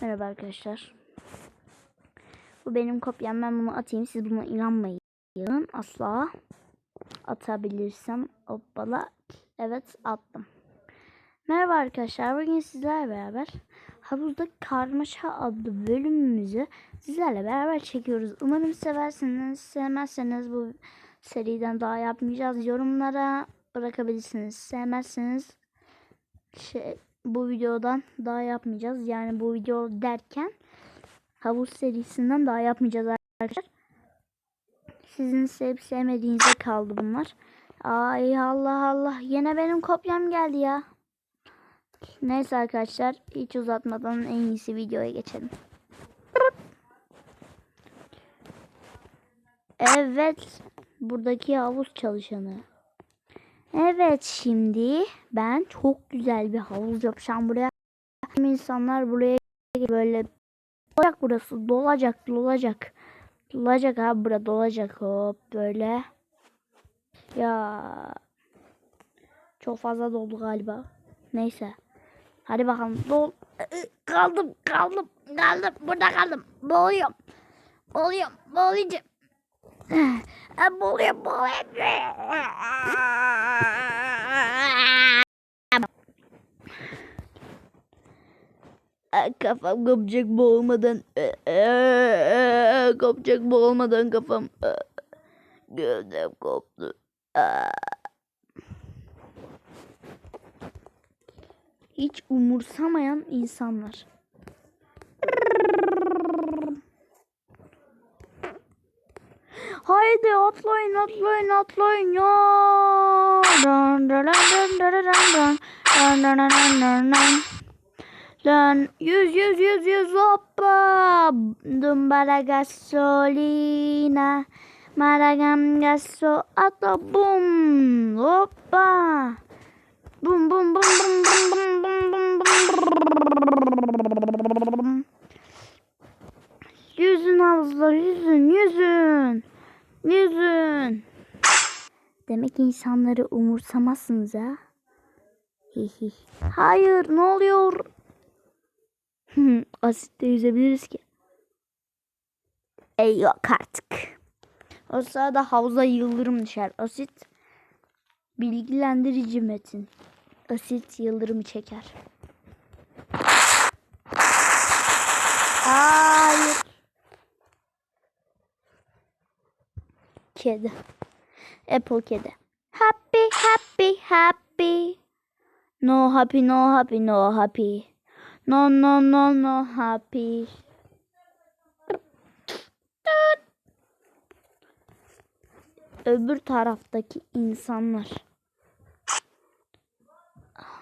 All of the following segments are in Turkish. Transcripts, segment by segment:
Merhaba arkadaşlar. Bu benim kopyam. Ben bunu atayım. Siz buna inanmayın. Asla. Atabilirsem. Hoppala. Evet attım. Merhaba arkadaşlar. Bugün sizlerle beraber Havuzda Karmaşa adlı bölümümüzü sizlerle beraber çekiyoruz. Umarım seversiniz. Sevmezseniz bu seriden daha yapmayacağız. Yorumlara bırakabilirsiniz. Sevmezseniz şey, bu videodan daha yapmayacağız. Yani bu video derken havuz serisinden daha yapmayacağız arkadaşlar. Sizin sevip sevmediğinize kaldı bunlar. Ay Allah Allah. Yine benim kopyam geldi ya. Neyse arkadaşlar. Hiç uzatmadan en iyisi videoya geçelim. Evet. Buradaki havuz çalışanı. Evet şimdi ben çok güzel bir havuz yapacağım buraya. İnsanlar buraya böyle dolacak burası dolacak dolacak. Dolacak abi burada dolacak hop böyle. Ya çok fazla doldu galiba. Neyse. Hadi bakalım dol. Kaldım kaldım kaldım burada kaldım. Boğuluyorum. Boğuluyorum boğulacağım. Boğuluyorum boğuluyorum. Kafam kopacak boğulmadan. Kopacak boğulmadan kafam. Gözüm koptu. Hiç umursamayan insanlar. Haydi atlayın atlayın atlayın ya. Dun dun dun dun dun dun dun dun dun dun dun. Dön yüz yüz yüz yüz hoppa. Dumbara gasolina. Maragam gaso ato bum hoppa. Bum bum bum bum bum bum bum bum bum. Yüzün havuzlar yüzün yüzün. Yüzün. Demek insanları umursamazsınız ha. Hihi. Hayır ne oluyor? Asitte yüzebiliriz ki. Ey yok artık. O sırada havuza yıldırım düşer. Asit bilgilendirici metin. Asit yıldırımı çeker. Hayır. Kedi. Apple kedi. Happy, happy, happy. No happy, no happy, no happy. No, no, no, no happy. Öbür taraftaki insanlar.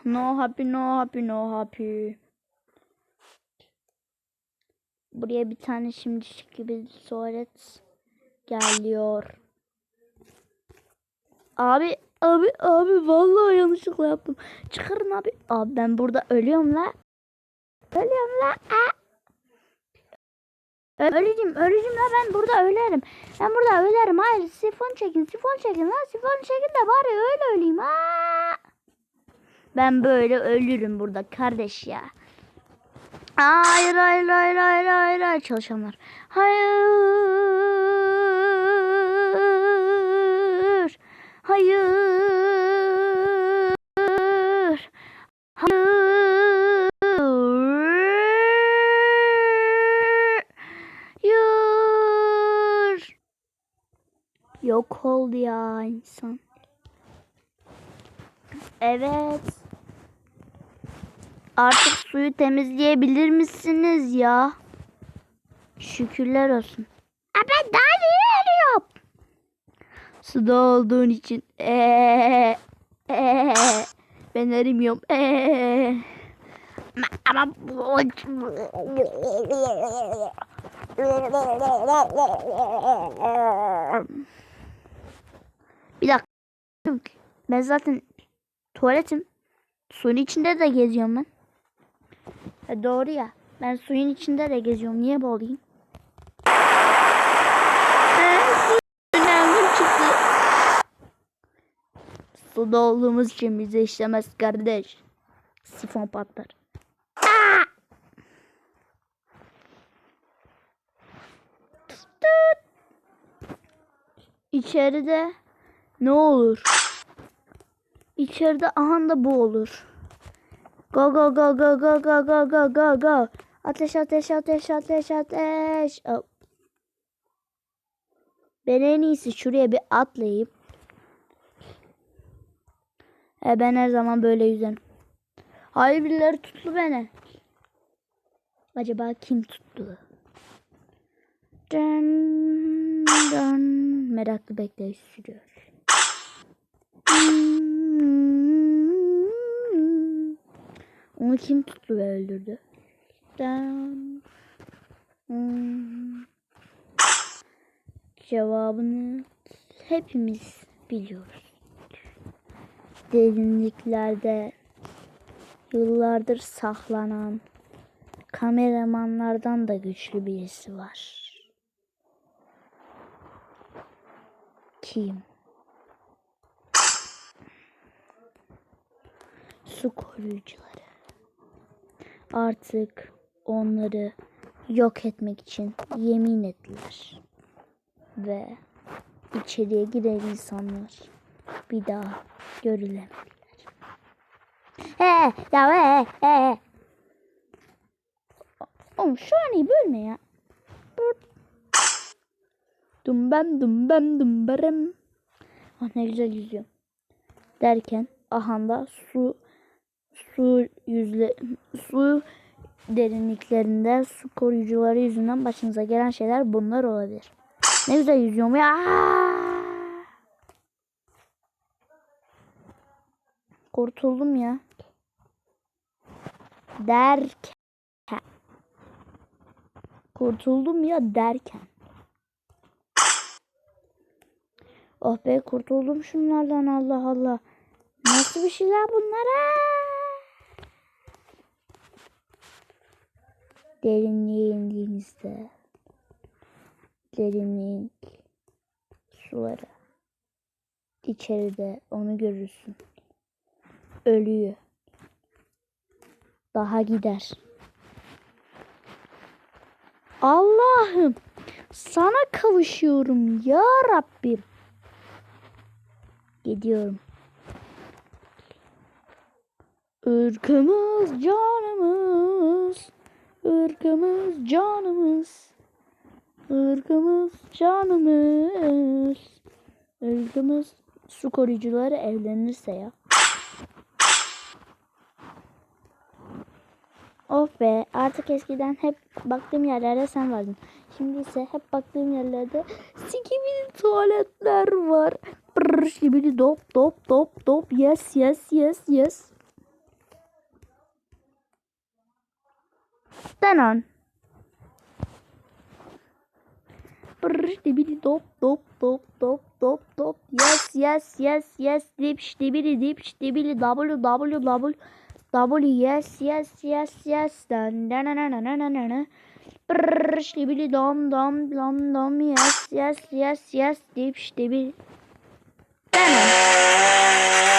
No happy, no happy, no happy. Buraya bir tane şimdi gibi tuvalet geliyor. Abi, abi, abi vallahi yanlışlıkla yaptım. Çıkarın abi. Abi ben burada ölüyorum la. Ölüyorum la. Aa. Öleceğim, öleceğim la ben burada ölerim. Ben burada ölerim. Hayır, sifon çekin, sifon çekin la. Sifon çekin de bari öyle öleyim. Aa. Ben böyle ölürüm burada kardeş ya. Hayır, hayır, hayır, hayır, hayır, hayır. Çalışanlar. Hayır. Oldu ya insan. Evet. Artık suyu temizleyebilir misiniz ya? Şükürler olsun. Ben daha iyi eriyorum. Suda olduğun için. Ee, ee, ben erimiyorum. Ee. Ama Ben zaten tuvaletim. Suyun içinde de geziyorum ben. E doğru ya. Ben suyun içinde de geziyorum. Niye boğulayım? Suda olduğumuz için bize işlemez kardeş. Sifon patlar. İçeride ne olur? İçeride aha da bu olur. Go go go go go go go go go go. Ateş ateş ateş ateş ateş. Hop. Ben en iyisi şuraya bir atlayıp. E ben her zaman böyle yüzerim. Hayır birileri tuttu beni. Acaba kim tuttu? Dın dın. Meraklı bekleyiş sürüyor. Hmm. Onu kim tuttu ve öldürdü? Dın. Hmm. Cevabını hepimiz biliyoruz. Derinliklerde yıllardır saklanan kameramanlardan da güçlü birisi var. Kim? Su koruyucuları. Artık onları yok etmek için yemin ettiler. Ve içeriye giren insanlar bir daha görülemediler. He ya he he. Oğlum şu an iyi bölme ya. Dumbem dumbem dumbarım. Ah ne güzel yüzüyor. Derken ahanda su su yüzle su derinliklerinde su koruyucuları yüzünden başınıza gelen şeyler bunlar olabilir. Ne güzel yüzüyorum ya. Kurtuldum ya. Derken. Kurtuldum ya derken. Oh be kurtuldum şunlardan Allah Allah. Nasıl bir şeyler bunlara? Derinliğe indiğinizde derinliğin suları içeride onu görürsün. Ölüyü. Daha gider. Allah'ım sana kavuşuyorum ya Rabbim. Gidiyorum. Irkımız canımız. Irkımız canımız. Irkımız canımız. Irkımız su koruyucuları evlenirse ya. Of be artık eskiden hep baktığım yerlerde sen vardın. Şimdi ise hep baktığım yerlerde sikimili tuvaletler var. Brrr şibili dop dop dop dop yes yes yes yes. Danon. Brrr şibili dop dop dop dop dop dop. Yes yes yes yes. Dip şibili dip şibili w w w W. Yes yes yes yes. Dan dan dan dan dan dan dan Brrr şibili dom dom dom dom. Yes yes yes yes. Dip şibili Ne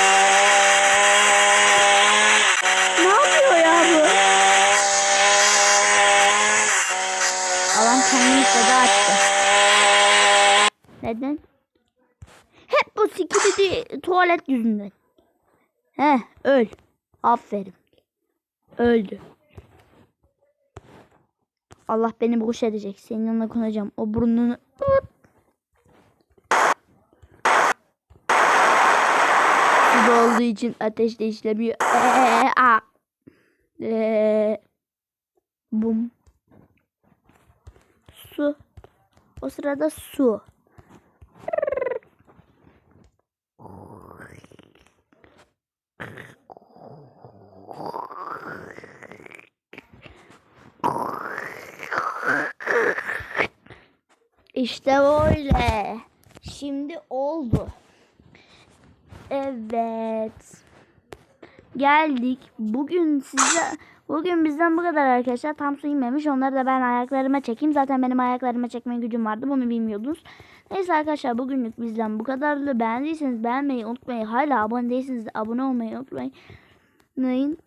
tuvalet yüzünden. He öl. Aferin. Öldü. Allah beni boş edecek. Senin yanına konacağım. O burnunu... Suda olduğu için ateş de işlemiyor. Eee, a. Eee, bum. Su. O sırada su. İşte böyle. Şimdi oldu. Evet. Geldik. Bugün size bugün bizden bu kadar arkadaşlar. Tam su inmemiş. Onları da ben ayaklarıma çekeyim. Zaten benim ayaklarıma çekme gücüm vardı. Bunu bilmiyordunuz. Neyse arkadaşlar bugünlük bizden bu kadardı. Beğendiyseniz beğenmeyi unutmayın. Hala abone değilseniz de abone olmayı unutmayın.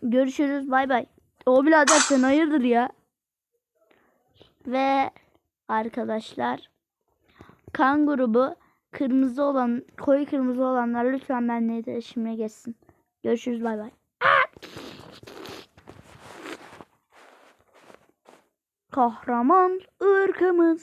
Görüşürüz. Bay bay. O birader sen hayırdır ya. Ve arkadaşlar kan grubu kırmızı olan, koyu kırmızı olanlar lütfen benimle iletişime geçsin. Görüşürüz bay bay. Kahraman ırkımız